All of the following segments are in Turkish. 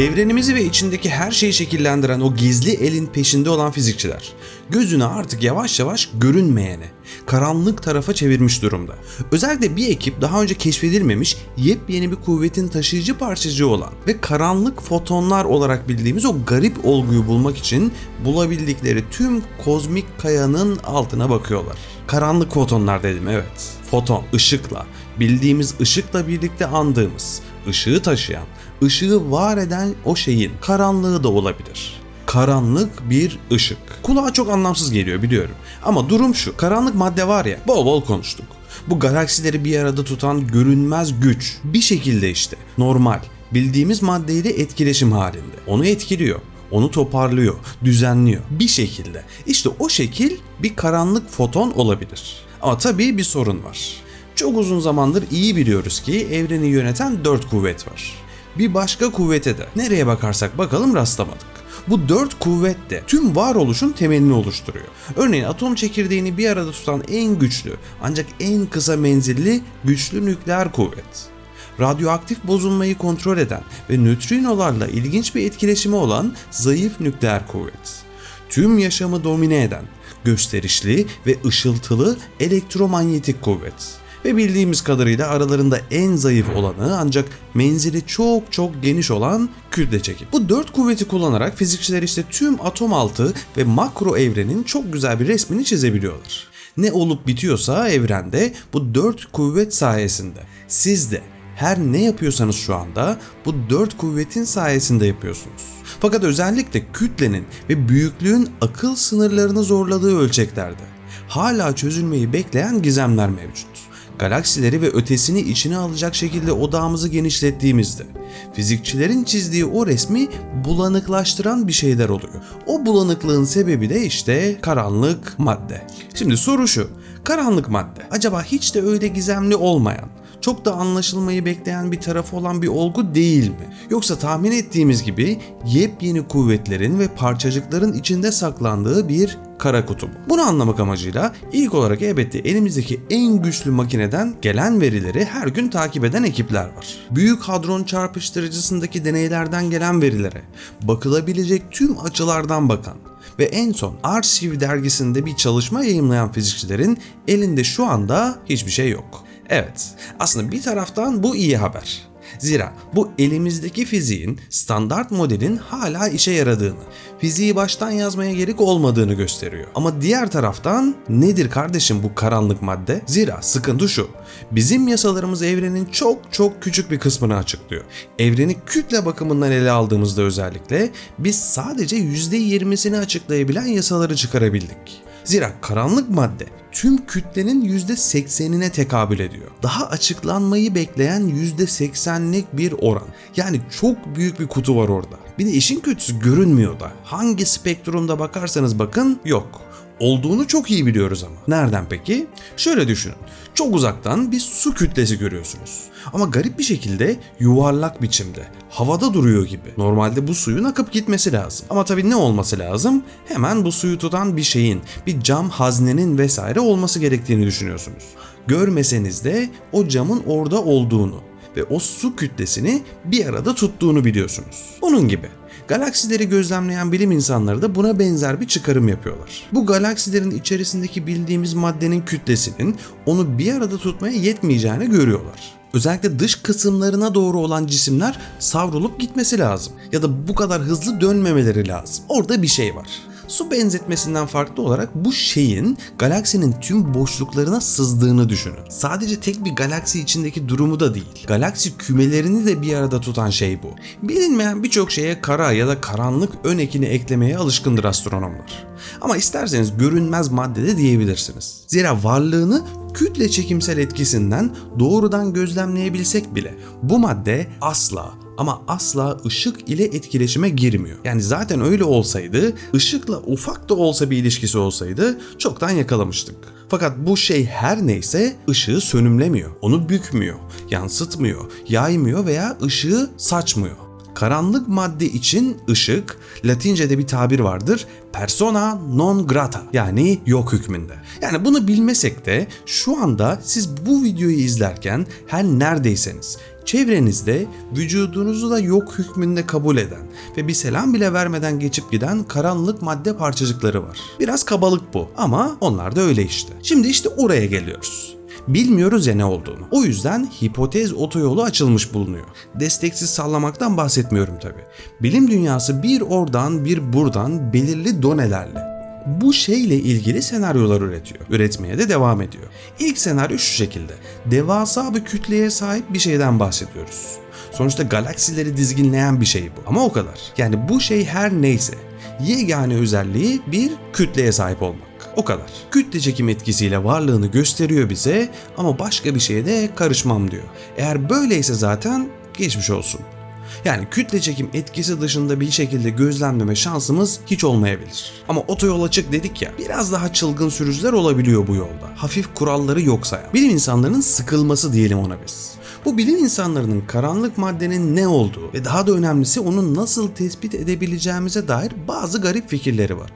Evrenimizi ve içindeki her şeyi şekillendiren o gizli elin peşinde olan fizikçiler gözünü artık yavaş yavaş görünmeyene, karanlık tarafa çevirmiş durumda. Özellikle bir ekip daha önce keşfedilmemiş yepyeni bir kuvvetin taşıyıcı parçacığı olan ve karanlık fotonlar olarak bildiğimiz o garip olguyu bulmak için bulabildikleri tüm kozmik kayanın altına bakıyorlar. Karanlık fotonlar dedim evet. Foton, ışıkla, bildiğimiz ışıkla birlikte andığımız, ışığı taşıyan, ışığı var eden o şeyin karanlığı da olabilir. Karanlık bir ışık. Kulağa çok anlamsız geliyor biliyorum. Ama durum şu. Karanlık madde var ya bol bol konuştuk. Bu galaksileri bir arada tutan görünmez güç. Bir şekilde işte normal bildiğimiz maddeyle etkileşim halinde. Onu etkiliyor. Onu toparlıyor, düzenliyor bir şekilde. İşte o şekil bir karanlık foton olabilir. Ama tabii bir sorun var. Çok uzun zamandır iyi biliyoruz ki evreni yöneten dört kuvvet var. Bir başka kuvvete de nereye bakarsak bakalım rastlamadık. Bu dört kuvvet de tüm varoluşun temelini oluşturuyor. Örneğin atom çekirdeğini bir arada tutan en güçlü ancak en kısa menzilli güçlü nükleer kuvvet. Radyoaktif bozulmayı kontrol eden ve nötrinolarla ilginç bir etkileşimi olan zayıf nükleer kuvvet. Tüm yaşamı domine eden, gösterişli ve ışıltılı elektromanyetik kuvvet ve bildiğimiz kadarıyla aralarında en zayıf olanı ancak menzili çok çok geniş olan kütle çekim. Bu dört kuvveti kullanarak fizikçiler işte tüm atom altı ve makro evrenin çok güzel bir resmini çizebiliyorlar. Ne olup bitiyorsa evrende bu dört kuvvet sayesinde siz de her ne yapıyorsanız şu anda bu dört kuvvetin sayesinde yapıyorsunuz. Fakat özellikle kütlenin ve büyüklüğün akıl sınırlarını zorladığı ölçeklerde hala çözülmeyi bekleyen gizemler mevcut galaksileri ve ötesini içine alacak şekilde odağımızı genişlettiğimizde fizikçilerin çizdiği o resmi bulanıklaştıran bir şeyler oluyor. O bulanıklığın sebebi de işte karanlık madde. Şimdi soru şu. Karanlık madde acaba hiç de öyle gizemli olmayan, çok da anlaşılmayı bekleyen bir tarafı olan bir olgu değil mi? Yoksa tahmin ettiğimiz gibi yepyeni kuvvetlerin ve parçacıkların içinde saklandığı bir kara kutu? Bunu anlamak amacıyla ilk olarak elbette elimizdeki en güçlü makineden gelen verileri her gün takip eden ekipler var. Büyük hadron çarpıştırıcısındaki deneylerden gelen verilere bakılabilecek tüm açılardan bakan ve en son Archive dergisinde bir çalışma yayımlayan fizikçilerin elinde şu anda hiçbir şey yok. Evet, aslında bir taraftan bu iyi haber. Zira bu elimizdeki fiziğin standart modelin hala işe yaradığını, fiziği baştan yazmaya gerek olmadığını gösteriyor. Ama diğer taraftan nedir kardeşim bu karanlık madde? Zira sıkıntı şu. Bizim yasalarımız evrenin çok çok küçük bir kısmını açıklıyor. Evreni kütle bakımından ele aldığımızda özellikle biz sadece %20'sini açıklayabilen yasaları çıkarabildik. Zira karanlık madde tüm kütlenin %80'ine tekabül ediyor. Daha açıklanmayı bekleyen %80'lik bir oran. Yani çok büyük bir kutu var orada. Bir de işin kötüsü görünmüyor da. Hangi spektrumda bakarsanız bakın yok olduğunu çok iyi biliyoruz ama. Nereden peki? Şöyle düşünün. Çok uzaktan bir su kütlesi görüyorsunuz. Ama garip bir şekilde yuvarlak biçimde. Havada duruyor gibi. Normalde bu suyun akıp gitmesi lazım. Ama tabii ne olması lazım? Hemen bu suyu tutan bir şeyin, bir cam haznenin vesaire olması gerektiğini düşünüyorsunuz. Görmeseniz de o camın orada olduğunu ve o su kütlesini bir arada tuttuğunu biliyorsunuz. Bunun gibi. Galaksileri gözlemleyen bilim insanları da buna benzer bir çıkarım yapıyorlar. Bu galaksilerin içerisindeki bildiğimiz maddenin kütlesinin onu bir arada tutmaya yetmeyeceğini görüyorlar. Özellikle dış kısımlarına doğru olan cisimler savrulup gitmesi lazım. Ya da bu kadar hızlı dönmemeleri lazım. Orada bir şey var su benzetmesinden farklı olarak bu şeyin galaksinin tüm boşluklarına sızdığını düşünün. Sadece tek bir galaksi içindeki durumu da değil. Galaksi kümelerini de bir arada tutan şey bu. Bilinmeyen birçok şeye kara ya da karanlık ön ekini eklemeye alışkındır astronomlar. Ama isterseniz görünmez madde de diyebilirsiniz. Zira varlığını kütle çekimsel etkisinden doğrudan gözlemleyebilsek bile bu madde asla ama asla ışık ile etkileşime girmiyor. Yani zaten öyle olsaydı, ışıkla ufak da olsa bir ilişkisi olsaydı çoktan yakalamıştık. Fakat bu şey her neyse ışığı sönümlemiyor, onu bükmüyor, yansıtmıyor, yaymıyor veya ışığı saçmıyor. Karanlık madde için ışık, Latince'de bir tabir vardır, persona non grata yani yok hükmünde. Yani bunu bilmesek de şu anda siz bu videoyu izlerken her neredeyseniz Çevrenizde vücudunuzu da yok hükmünde kabul eden ve bir selam bile vermeden geçip giden karanlık madde parçacıkları var. Biraz kabalık bu ama onlar da öyle işte. Şimdi işte oraya geliyoruz. Bilmiyoruz ya ne olduğunu. O yüzden hipotez otoyolu açılmış bulunuyor. Desteksiz sallamaktan bahsetmiyorum tabi. Bilim dünyası bir oradan bir buradan belirli donelerle bu şeyle ilgili senaryolar üretiyor. Üretmeye de devam ediyor. İlk senaryo şu şekilde. Devasa bir kütleye sahip bir şeyden bahsediyoruz. Sonuçta galaksileri dizginleyen bir şey bu. Ama o kadar. Yani bu şey her neyse. Yegane özelliği bir kütleye sahip olmak. O kadar. Kütle çekim etkisiyle varlığını gösteriyor bize ama başka bir şeye de karışmam diyor. Eğer böyleyse zaten geçmiş olsun. Yani kütle çekim etkisi dışında bir şekilde gözlemleme şansımız hiç olmayabilir. Ama otoyol açık dedik ya biraz daha çılgın sürücüler olabiliyor bu yolda. Hafif kuralları yok sayan. Bilim insanlarının sıkılması diyelim ona biz. Bu bilim insanlarının karanlık maddenin ne olduğu ve daha da önemlisi onu nasıl tespit edebileceğimize dair bazı garip fikirleri var.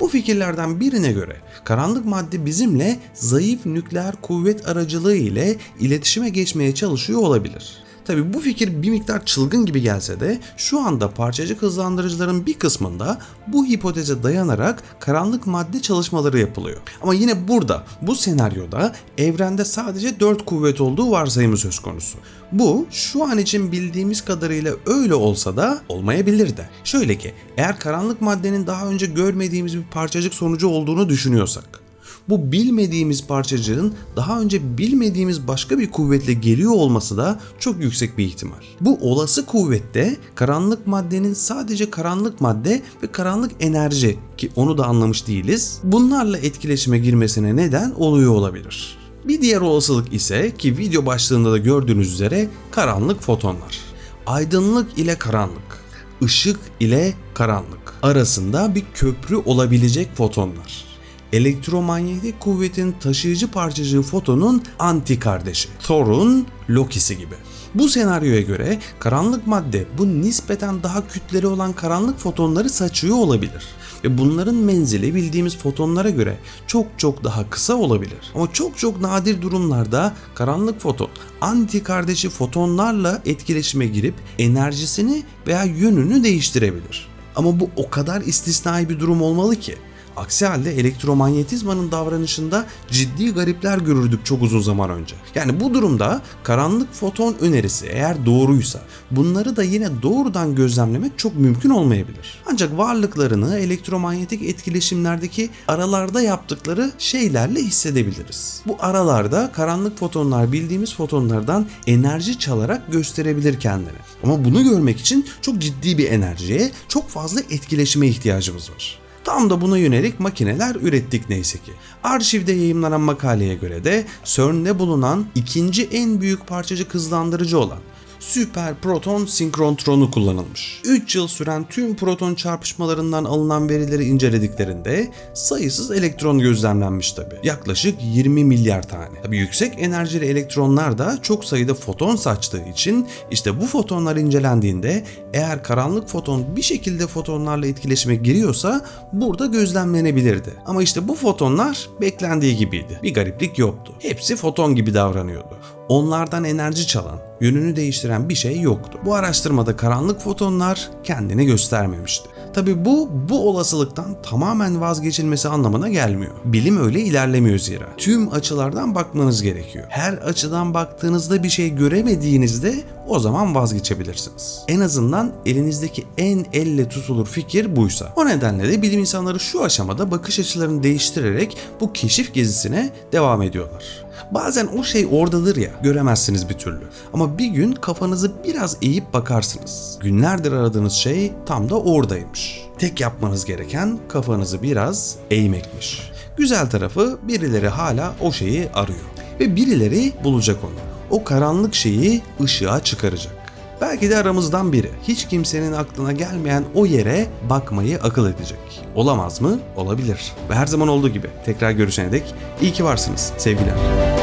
Bu fikirlerden birine göre karanlık madde bizimle zayıf nükleer kuvvet aracılığı ile iletişime geçmeye çalışıyor olabilir. Tabi bu fikir bir miktar çılgın gibi gelse de şu anda parçacık hızlandırıcıların bir kısmında bu hipoteze dayanarak karanlık madde çalışmaları yapılıyor. Ama yine burada bu senaryoda evrende sadece 4 kuvvet olduğu varsayımı söz konusu. Bu şu an için bildiğimiz kadarıyla öyle olsa da olmayabilir de. Şöyle ki eğer karanlık maddenin daha önce görmediğimiz bir parçacık sonucu olduğunu düşünüyorsak bu bilmediğimiz parçacığın daha önce bilmediğimiz başka bir kuvvetle geliyor olması da çok yüksek bir ihtimal. Bu olası kuvvette karanlık maddenin sadece karanlık madde ve karanlık enerji ki onu da anlamış değiliz. Bunlarla etkileşime girmesine neden oluyor olabilir. Bir diğer olasılık ise ki video başlığında da gördüğünüz üzere karanlık fotonlar. Aydınlık ile karanlık, ışık ile karanlık arasında bir köprü olabilecek fotonlar elektromanyetik kuvvetin taşıyıcı parçacığı fotonun anti kardeşi. Thor'un Loki'si gibi. Bu senaryoya göre karanlık madde bu nispeten daha kütleli olan karanlık fotonları saçıyor olabilir. Ve bunların menzili bildiğimiz fotonlara göre çok çok daha kısa olabilir. Ama çok çok nadir durumlarda karanlık foton anti kardeşi fotonlarla etkileşime girip enerjisini veya yönünü değiştirebilir. Ama bu o kadar istisnai bir durum olmalı ki Aksi halde elektromanyetizmanın davranışında ciddi garipler görürdük çok uzun zaman önce. Yani bu durumda karanlık foton önerisi eğer doğruysa bunları da yine doğrudan gözlemlemek çok mümkün olmayabilir. Ancak varlıklarını elektromanyetik etkileşimlerdeki aralarda yaptıkları şeylerle hissedebiliriz. Bu aralarda karanlık fotonlar bildiğimiz fotonlardan enerji çalarak gösterebilir kendini. Ama bunu görmek için çok ciddi bir enerjiye, çok fazla etkileşime ihtiyacımız var. Tam da buna yönelik makineler ürettik neyse ki. Arşivde yayınlanan makaleye göre de CERN'de bulunan ikinci en büyük parçacık hızlandırıcı olan süper proton sinkrontronu kullanılmış. 3 yıl süren tüm proton çarpışmalarından alınan verileri incelediklerinde sayısız elektron gözlemlenmiş tabi. Yaklaşık 20 milyar tane. Tabi yüksek enerjili elektronlar da çok sayıda foton saçtığı için işte bu fotonlar incelendiğinde eğer karanlık foton bir şekilde fotonlarla etkileşime giriyorsa burada gözlemlenebilirdi. Ama işte bu fotonlar beklendiği gibiydi. Bir gariplik yoktu. Hepsi foton gibi davranıyordu. Onlardan enerji çalan, yönünü değiştiren bir şey yoktu. Bu araştırmada karanlık fotonlar kendini göstermemişti. Tabi bu, bu olasılıktan tamamen vazgeçilmesi anlamına gelmiyor. Bilim öyle ilerlemiyor zira. Tüm açılardan bakmanız gerekiyor. Her açıdan baktığınızda bir şey göremediğinizde o zaman vazgeçebilirsiniz. En azından elinizdeki en elle tutulur fikir buysa. O nedenle de bilim insanları şu aşamada bakış açılarını değiştirerek bu keşif gezisine devam ediyorlar. Bazen o şey oradadır ya, göremezsiniz bir türlü. Ama bir gün kafanızı biraz eğip bakarsınız. Günlerdir aradığınız şey tam da oradaymış. Tek yapmanız gereken kafanızı biraz eğmekmiş. Güzel tarafı birileri hala o şeyi arıyor. Ve birileri bulacak onu. O karanlık şeyi ışığa çıkaracak. Belki de aramızdan biri hiç kimsenin aklına gelmeyen o yere bakmayı akıl edecek. Olamaz mı? Olabilir. Ve her zaman olduğu gibi tekrar görüşene dek iyi ki varsınız sevgiler.